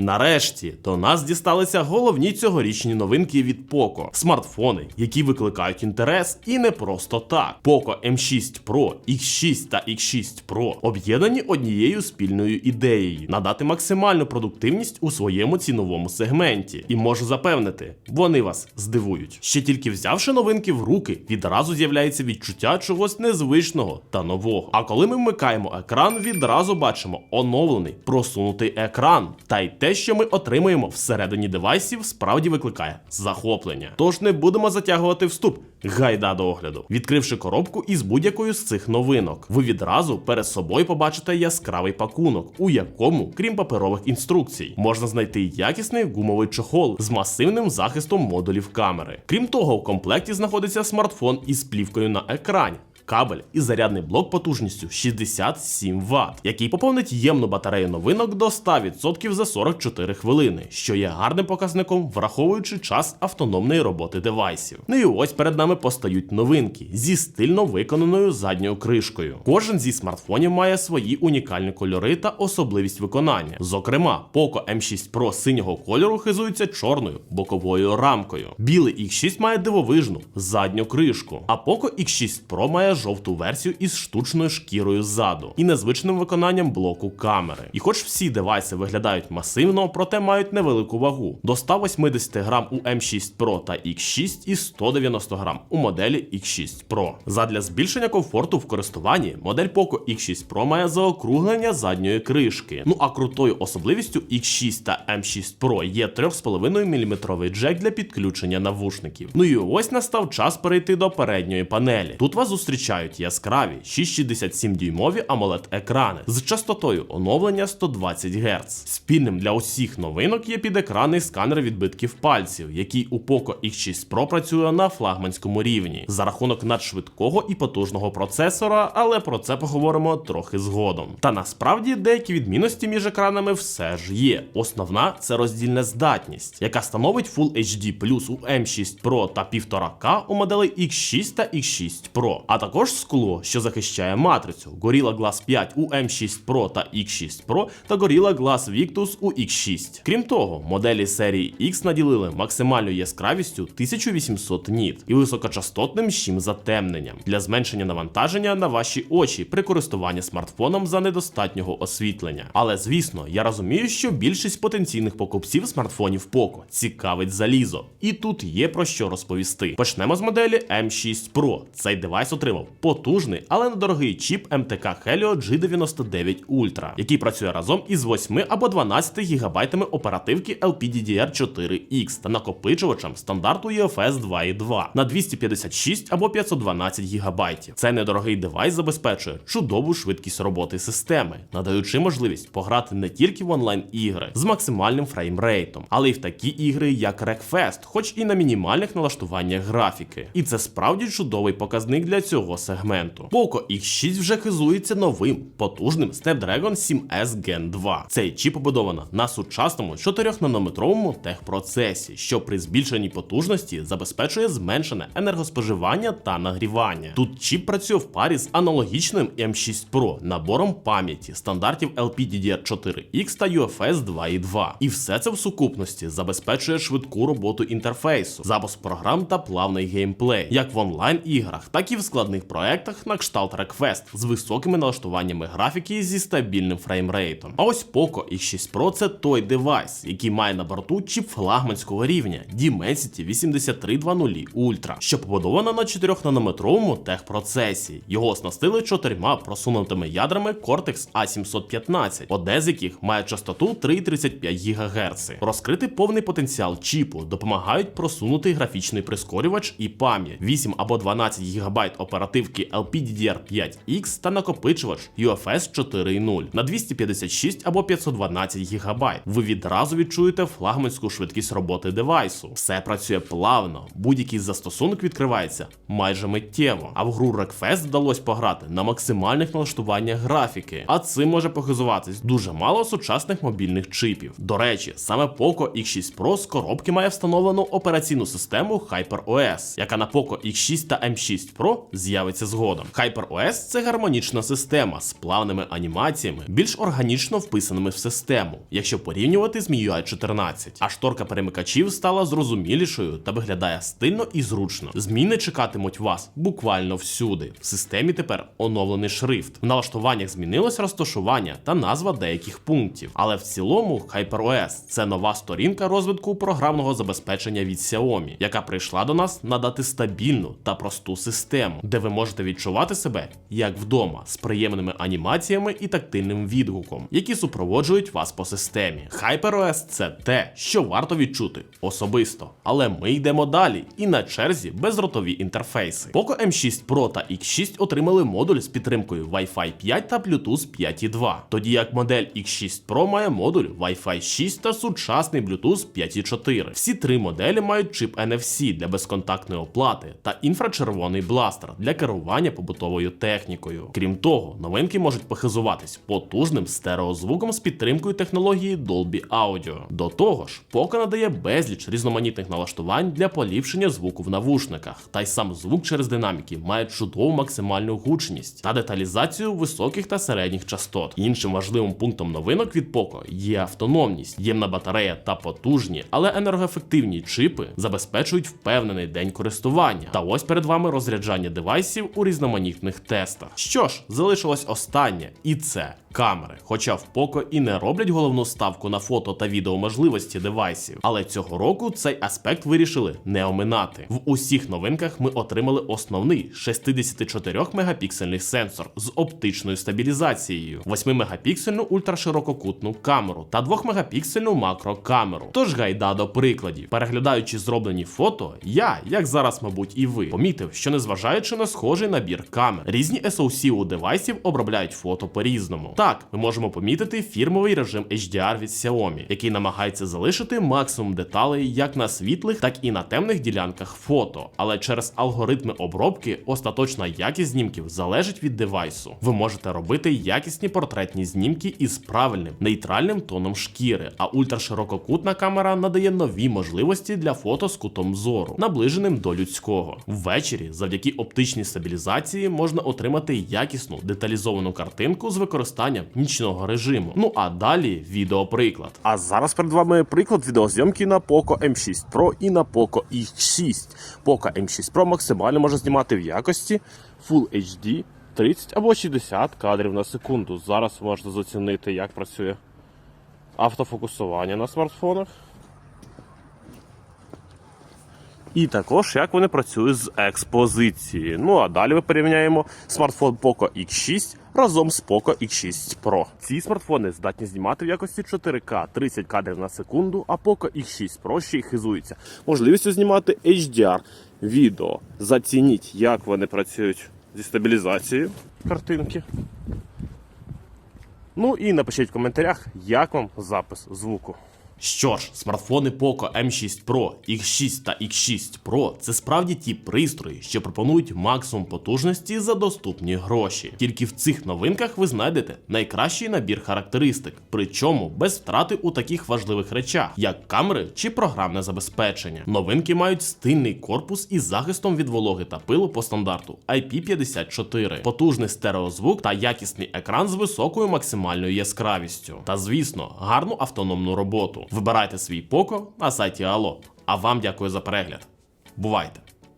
Нарешті до нас дісталися головні цьогорічні новинки від Poco. Смартфони, які викликають інтерес, і не просто так. Poco M6 Pro, X6 та X6 Pro об'єднані однією спільною ідеєю надати максимальну продуктивність у своєму ціновому сегменті. І можу запевнити, вони вас здивують. Ще тільки взявши новинки в руки, відразу з'являється відчуття чогось незвичного та нового. А коли ми вмикаємо екран, відразу бачимо оновлений, просунутий екран. Та й те, що ми отримуємо всередині девайсів, справді викликає захоплення. Тож не будемо затягувати вступ. Гайда до огляду. Відкривши коробку із будь-якою з цих новинок, ви відразу перед собою побачите яскравий пакунок, у якому, крім паперових інструкцій, можна знайти якісний гумовий чохол з масивним захистом модулів камери. Крім того, у комплекті знаходиться смартфон із плівкою на екрані. Кабель і зарядний блок потужністю 67 Вт, який поповнить ємну батарею новинок до 100% за 44 хвилини, що є гарним показником, враховуючи час автономної роботи девайсів. Ну і ось перед нами постають новинки зі стильно виконаною задньою кришкою. Кожен зі смартфонів має свої унікальні кольори та особливість виконання. Зокрема, Poco M6 Pro синього кольору хизується чорною боковою рамкою. Білий X6 має дивовижну задню кришку, а Poco X6 Pro має жовту версію із штучною шкірою ззаду і незвичним виконанням блоку камери. І хоч всі девайси виглядають масивно, проте мають невелику вагу до 180 грам у M6 Pro та X6 і 190 грам у моделі X6 Pro. Задля збільшення комфорту в користуванні модель Poco X6 Pro має заокруглення задньої кришки. Ну а крутою особливістю X6 та M6 Pro є 3,5 мм джек для підключення навушників. Ну і ось настав час перейти до передньої панелі. Тут вас зустрічають яскраві 667 дюймові amoled екрани з частотою оновлення 120 Гц. Спільним для усіх новинок є підекранний сканер відбитків пальців, який у Poco X6 Pro працює на флагманському рівні за рахунок надшвидкого і потужного процесора, але про це поговоримо трохи згодом. Та насправді деякі відмінності між екранами все ж є. Основна це роздільна здатність, яка становить Full HD у M6 Pro та 1,5K у моделей X6 та X6 Pro, а також скло, що захищає матрицю Gorilla Glass 5 у M6 Pro та X6 Pro та Gorilla Glass Victus у X6. Крім того, моделі серії X наділили максимальною яскравістю 1800 ніт і високочастотним щим затемненням для зменшення навантаження на ваші очі при користуванні смартфоном за недостатнього освітлення. Але звісно, я розумію, що більшість потенційних покупців смартфонів Poco цікавить залізо, і тут є про що розповісти. Почнемо з моделі M6 Pro. Цей девайс отримав потужний, але недорогий чіп МТК Helio G99 Ultra, який працює разом із 8 або 12 гігабайтами оперативки LPDDR4X та накопичувачем стандарту UFS 2.2 на 256 або 512 гігабайтів. Цей недорогий девайс забезпечує чудову швидкість роботи системи, надаючи можливість пограти не тільки в онлайн ігри з максимальним фреймрейтом, але й в такі ігри, як Wreckfest, хоч і на мінімальних налаштуваннях графіки. І це справді чудовий показник для цього сегменту. Poco X6 вже хизується новим потужним Snapdragon 7S Gen 2. Цей чіп побудовано на сучасному 4-нанометровому техпроцесі, що при збільшенні потужності забезпечує зменшене енергоспоживання та нагрівання. Тут чіп працює в парі з аналогічним M6 Pro набором пам'яті стандартів LPDDR4X та UFS 2.2. І все це в сукупності забезпечує швидку роботу інтерфейсу, запуск програм та плавний геймплей, як в онлайн-іграх, так і в складних проектах на кшталт Request з високими налаштуваннями графіки зі стабільним фреймрейтом. А ось Poco X6 Pro це той девайс, який має на борту чіп флагманського рівня Dimensity 8320 Ultra, що побудовано на 4-нанометровому техпроцесі. Його оснастили чотирма просунутими ядрами Cortex A715, одне з яких має частоту 3,35 ГГц. Розкрити повний потенціал чіпу допомагають просунутий графічний прискорювач і пам'ять 8 або 12 ГБ оперативки LPDDR5X та накопичувач UFS 4.0 на 256 або 512 ГБ. Ви відразу відчуєте флагманську швидкість роботи девайсу. Все працює плавно, будь-який застосунок відкривається майже миттєво. А в гру Wreckfest вдалося пограти на максимальних налаштуваннях графіки, а цим може похизуватись дуже мало сучасних мобільних чипів. До речі, саме Poco X6 Pro з коробки має встановлену операційну систему HyperOS, яка на Poco X6 та M6 Pro з'явиться з'явиться згодом. HyperOS – це гармонічна система з плавними анімаціями, більш органічно вписаними в систему, якщо порівнювати з MIUI 14. А шторка перемикачів стала зрозумілішою та виглядає стильно і зручно. Зміни чекатимуть вас буквально всюди. В системі тепер оновлений шрифт. В налаштуваннях змінилось розташування та назва деяких пунктів. Але в цілому HyperOS – це нова сторінка розвитку програмного забезпечення від Xiaomi, яка прийшла до нас надати стабільну та просту систему, де ви можете відчувати себе як вдома з приємними анімаціями і тактильним відгуком, які супроводжують вас по системі. HyperOS – це те, що варто відчути особисто. Але ми йдемо далі і на черзі безротові інтерфейси. Poco M6 Pro та X6 отримали модуль з підтримкою Wi-Fi 5 та Bluetooth 5.2, тоді як модель X6 Pro має модуль Wi-Fi 6 та сучасний Bluetooth 5.4. Всі три моделі мають чип NFC для безконтактної оплати та інфрачервоний бластер для керування побутовою технікою. Крім того, новинки можуть похизуватись потужним стереозвуком з підтримкою технології Dolby Audio. До того ж, Poco надає безліч різноманітних налаштувань для поліпшення звуку в навушниках, та й сам звук через динаміки має чудову максимальну гучність та деталізацію високих та середніх частот. Іншим важливим пунктом новинок від Poco є автономність, ємна батарея та потужні, але енергоефективні чипи забезпечують впевнений день користування. Та ось перед вами розряджання девайсів у різноманітних тестах. Що ж, залишилось останнє, і це камери. Хоча в Poco і не роблять головну ставку на фото та відео можливості девайсів, але цього року цей аспект вирішили не оминати. В усіх новинках ми отримали основний 64 мегапіксельний сенсор з оптичною стабілізацією, 8 мегапіксельну ультраширококутну камеру та 2 мегапіксельну макрокамеру. Тож гайда до прикладів. Переглядаючи зроблені фото, я, як зараз, мабуть, і ви, помітив, що незважаючи на схожий набір камер, різні SoC у девайсів обробляють фото по-різному. Так, ми можемо помітити фірмовий режим HDR від Xiaomi, який намагається залишити максимум деталей як на світлих, так і на темних ділянках фото. Але через алгоритми обробки остаточна якість знімків залежить від девайсу. Ви можете робити якісні портретні знімки із правильним нейтральним тоном шкіри, а ультраширококутна камера надає нові можливості для фото з кутом зору, наближеним до людського. Ввечері, завдяки оптичній стабілізації, можна отримати якісну деталізовану картинку з використанням нічного режиму. Ну а далі відеоприклад. А зараз перед вами приклад відеозйомки на Poco M6 Pro і на Poco X6. Poco M6 Pro максимально може знімати в якості Full HD 30 або 60 кадрів на секунду. Зараз можна зацінити, як працює автофокусування на смартфонах. І також як вони працюють з експозиції. Ну а далі ми порівняємо смартфон Poco X6 разом з Poco X6 Pro. Ці смартфони здатні знімати в якості 4К 30 кадрів на секунду, а Poco X6 Pro ще й хизується можливістю знімати HDR відео. Зацініть, як вони працюють зі стабілізацією картинки. Ну і напишіть в коментарях, як вам запис звуку. Що ж, смартфони Poco M6 Pro, X6 та X6 Pro це справді ті пристрої, що пропонують максимум потужності за доступні гроші. Тільки в цих новинках ви знайдете найкращий набір характеристик, причому без втрати у таких важливих речах, як камери чи програмне забезпечення. Новинки мають стильний корпус із захистом від вологи та пилу по стандарту IP54, потужний стереозвук та якісний екран з високою максимальною яскравістю. Та звісно, гарну автономну роботу. Вибирайте свій поко на сайті Алло. А вам дякую за перегляд. Бувайте!